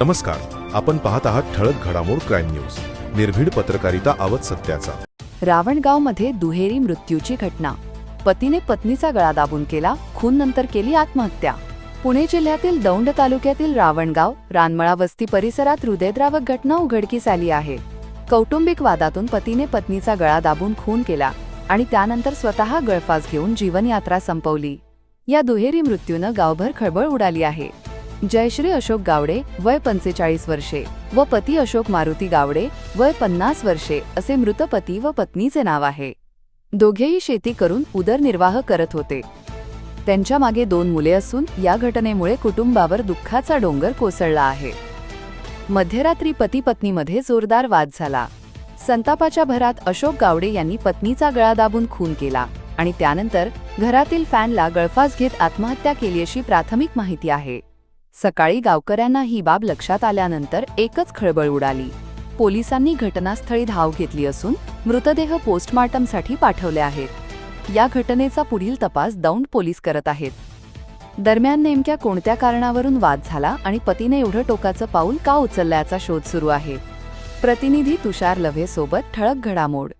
नमस्कार आपण पाहत आहात ठळक घडामोड क्राईम न्यूज. निर्भीड पत्रकारिता आवत सत्याचा. रावणगावमध्ये दुहेरी मृत्यूची घटना. पतीने पत्नीचा गळा दाबून केला खून नंतर केली आत्महत्या. पुणे जिल्ह्यातील दौंड तालुक्यातील रावणगाव रानमळा वस्ती परिसरात हृदयद्रावक घटना उघडकीस आली आहे. कौटुंबिक वादातून पतीने पत्नीचा गळा दाबून खून केला आणि त्यानंतर स्वतः गळफास घेऊन जीवनयात्रा संपवली. या दुहेरी मृत्यूनं गावभर खळबळ उडाली आहे. जयश्री अशोक गावडे वय पंचेचाळीस वर्षे व पती अशोक मारुती गावडे वय पन्नास वर्षे असे मृत पती व पत्नीचे नाव आहे. दोघेही शेती करून उदरनिर्वाह करत होते. त्यांच्या मागे दोन मुले असून या घटनेमुळे कुटुंबावर दुःखाचा डोंगर कोसळला आहे. मध्यरात्री पती पत्नीमध्ये जोरदार वाद झाला. संतापाच्या भरात अशोक गावडे यांनी पत्नीचा गळा दाबून खून केला आणि त्यानंतर घरातील फॅनला गळफास घेत आत्महत्या केली अशी प्राथमिक माहिती आहे. सकाळी गावकऱ्यांना ही बाब लक्षात आल्यानंतर एकच खळबळ उडाली. पोलिसांनी घटनास्थळी धाव घेतली असून मृतदेह पोस्टमार्टमसाठी पाठवले आहेत. या घटनेचा पुढील तपास दौंड पोलीस करत आहेत. दरम्यान नेमक्या कोणत्या कारणावरून वाद झाला आणि पतीने एवढं टोकाचं पाऊल का उचलल्याचा शोध सुरू आहे. प्रतिनिधी तुषार लव्हेसोबत ठळक घडामोड.